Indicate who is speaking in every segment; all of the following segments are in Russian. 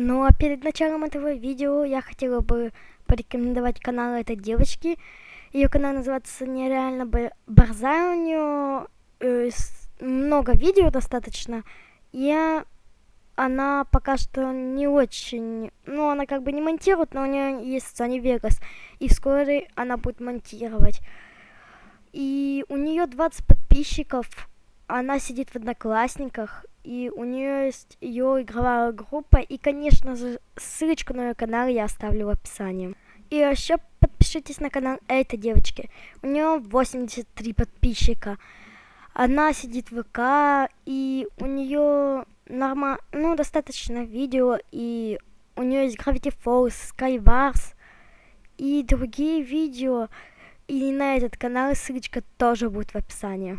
Speaker 1: Ну а перед началом этого видео я хотела бы порекомендовать канал этой девочки. Ее канал называется Нереально Борзая. У нее э, много видео достаточно. Я она пока что не очень, ну, она как бы не монтирует, но у нее есть Sony Vegas, и вскоре она будет монтировать. И у нее 20 подписчиков, она сидит в Одноклассниках, и у нее есть ее игровая группа, и, конечно же, ссылочку на ее канал я оставлю в описании. И еще подпишитесь на канал этой девочки. У нее 83 подписчика. Она сидит в ВК, и у нее норма, ну, достаточно видео, и у нее есть Gravity Falls, Skywars и другие видео. И на этот канал ссылочка тоже будет в описании.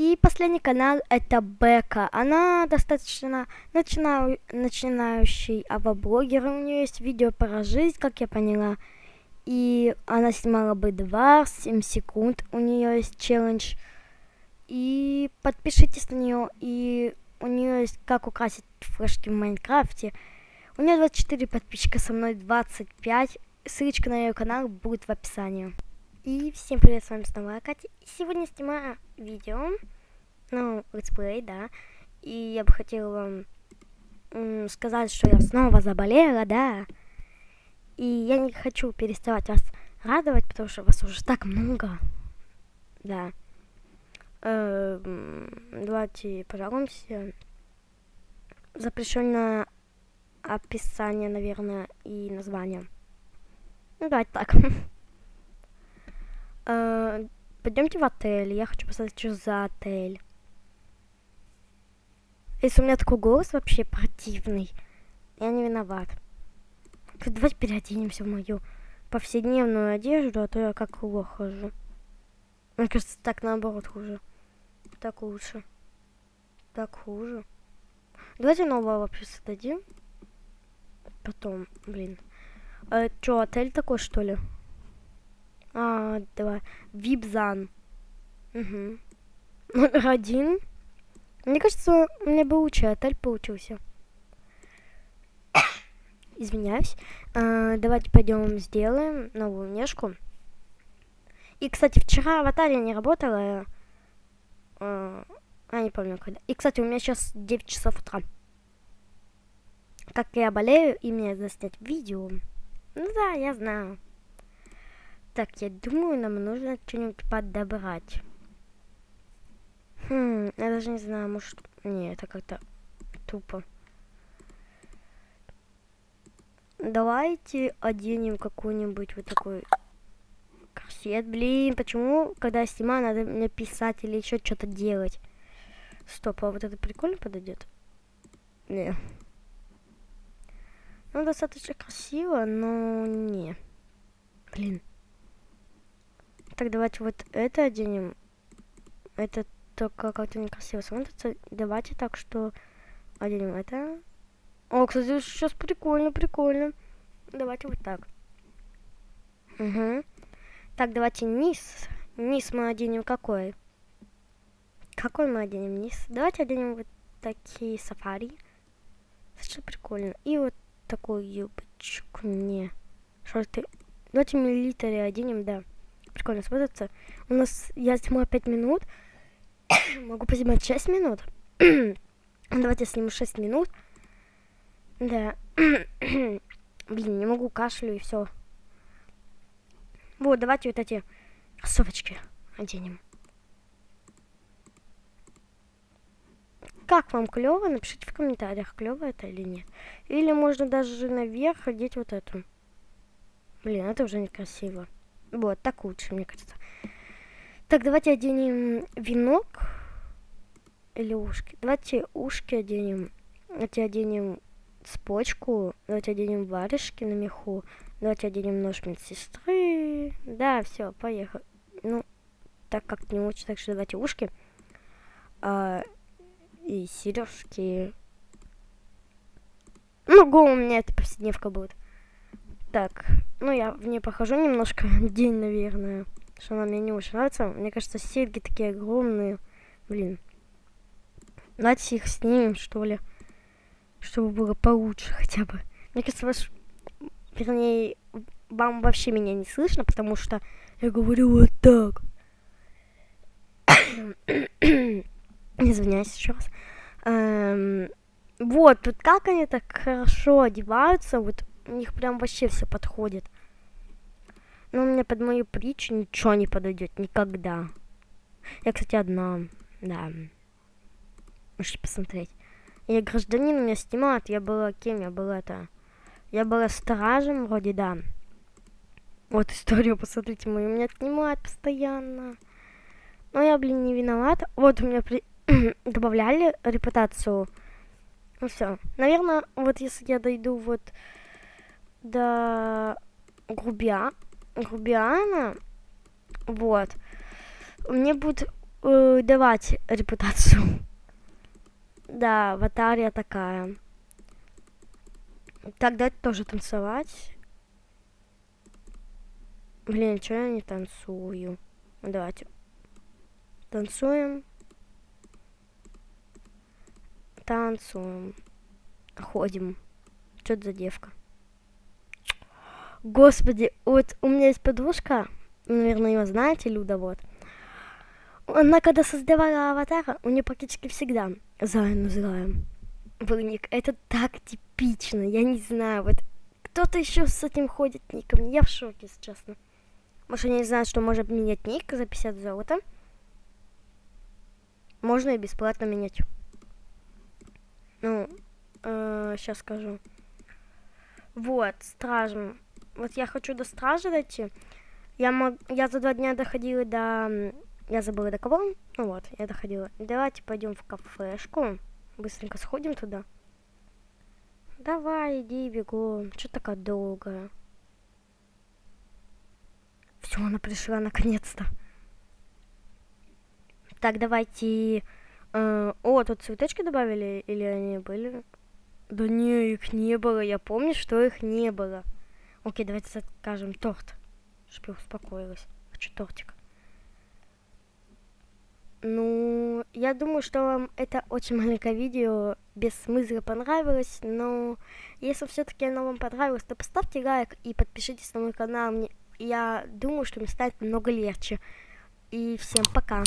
Speaker 1: И последний канал это Бека. Она достаточно начинаю, начинающий авоблогер. У нее есть видео про жизнь, как я поняла. И она снимала бы 2 7 секунд. У нее есть челлендж. И подпишитесь на нее. И у нее есть как украсить флешки в Майнкрафте. У нее 24 подписчика, со мной 25. Ссылочка на ее канал будет в описании. И всем привет, с вами снова Катя. И сегодня снимаю видео, ну, летсплей, да. И я бы хотела вам сказать, что я снова заболела, да. И я не хочу переставать вас радовать, потому что вас уже так много. Да. Эм, давайте пожалуемся. Запрещенное описание, наверное, и название. Ну, давайте так. Э, Пойдемте в отель. Я хочу посмотреть, что за отель. Если у меня такой голос вообще противный, я не виноват. Давайте переоденемся в мою повседневную одежду, а то я как лох хожу. Мне кажется, так наоборот хуже. Так лучше. Так хуже. Давайте новое вообще создадим. Потом, блин. А, чё, отель такой, что ли? А, давай. Випзан. Угу. Номер один. Мне кажется, у меня бы лучший отель получился. Извиняюсь. А, давайте пойдем сделаем новую внешку. И, кстати, вчера аватар я не работала. А, я не помню когда. И, кстати, у меня сейчас 9 часов утра. Как я болею, и мне заснять видео. Ну да, я знаю. Так, я думаю, нам нужно что-нибудь подобрать. Хм, я даже не знаю, может... Не, это как-то тупо. Давайте оденем какой-нибудь вот такой корсет. Блин, почему, когда я снимаю, надо мне писать или еще что-то делать? Стоп, а вот это прикольно подойдет? Не. Ну, достаточно красиво, но не. Блин. Так, давайте вот это оденем. Это только как-то некрасиво смотрится. Давайте так, что оденем это. О, кстати, сейчас прикольно, прикольно. Давайте вот так. Угу. Так, давайте низ. Низ мы оденем какой? Какой мы оденем низ? Давайте оденем вот такие сафари. Что прикольно. И вот такую юбочку. Не. Шорты. Давайте миллилитры оденем, да. Прикольно смотрится. У нас, я снимаю 5 минут. Могу поснимать 6 минут. Давайте сниму 6 минут. Да. Блин, не могу, кашлю и все. Вот, давайте вот эти кроссовочки оденем. Как вам клево? Напишите в комментариях, клево это или нет. Или можно даже наверх одеть вот эту. Блин, это уже некрасиво. Вот, так лучше, мне кажется. Так, давайте оденем венок. Или ушки. Давайте ушки оденем. Давайте оденем цепочку. Давайте оденем варежки на меху. Давайте оденем нож медсестры. Да, все, поехали. Ну, так как не очень, так что давайте ушки. А, и сережки. Ну, го у меня это повседневка будет. Так, ну я в ней похожу немножко день, наверное. Что она мне не очень нравится. Мне кажется, серьги такие огромные. Блин. Давайте их снимем, что ли. чтобы было получше хотя бы. Мне кажется, ваш... Вернее, вам вообще меня не слышно, потому что я говорю вот так. Извиняюсь еще раз. Эм, вот, тут как они так хорошо одеваются, вот у них прям вообще все подходит. Но у меня под мою притчу ничего не подойдет никогда. Я, кстати, одна, да. Можете посмотреть. Я гражданин, меня снимают, я была кем? Я была это... Я была стражем вроде, да. Вот историю, посмотрите, мою меня снимают постоянно. Но я, блин, не виновата. Вот у меня при... добавляли репутацию. Ну все. Наверное, вот если я дойду вот до грубия, грубиана, вот, мне будут э, давать репутацию. Да, аватария такая. Тогда тоже танцевать. Блин, что я не танцую? Давайте. Танцуем. Танцуем. Ходим. Что это за девка? Господи, вот у меня есть подружка, наверное, ее знаете, Люда, вот. Она когда создавала аватара, у нее практически всегда Зая называем был ник. Это так типично, я не знаю, вот кто-то еще с этим ходит ником. Я в шоке, если честно. Может, они не знают, что можно менять ник за 50 золота. Можно и бесплатно менять. Ну, э, сейчас скажу. Вот, стражем. Вот я хочу до стражи дойти. Я, мог, я за два дня доходила до... Я забыла до кого. Ну вот, я доходила. Давайте пойдем в кафешку. Быстренько сходим туда. Давай, иди, бегом. Что такая долгая? Все, она пришла наконец-то. Так, давайте... Э, о, тут цветочки добавили? Или они были? Да не, их не было. Я помню, что их не было. Окей, давайте закажем торт. Чтобы я успокоилась. Хочу тортик. Ну, я думаю, что вам это очень маленькое видео без смысла понравилось, но если все-таки оно вам понравилось, то поставьте лайк и подпишитесь на мой канал. Мне, я думаю, что мне станет намного легче. И всем пока.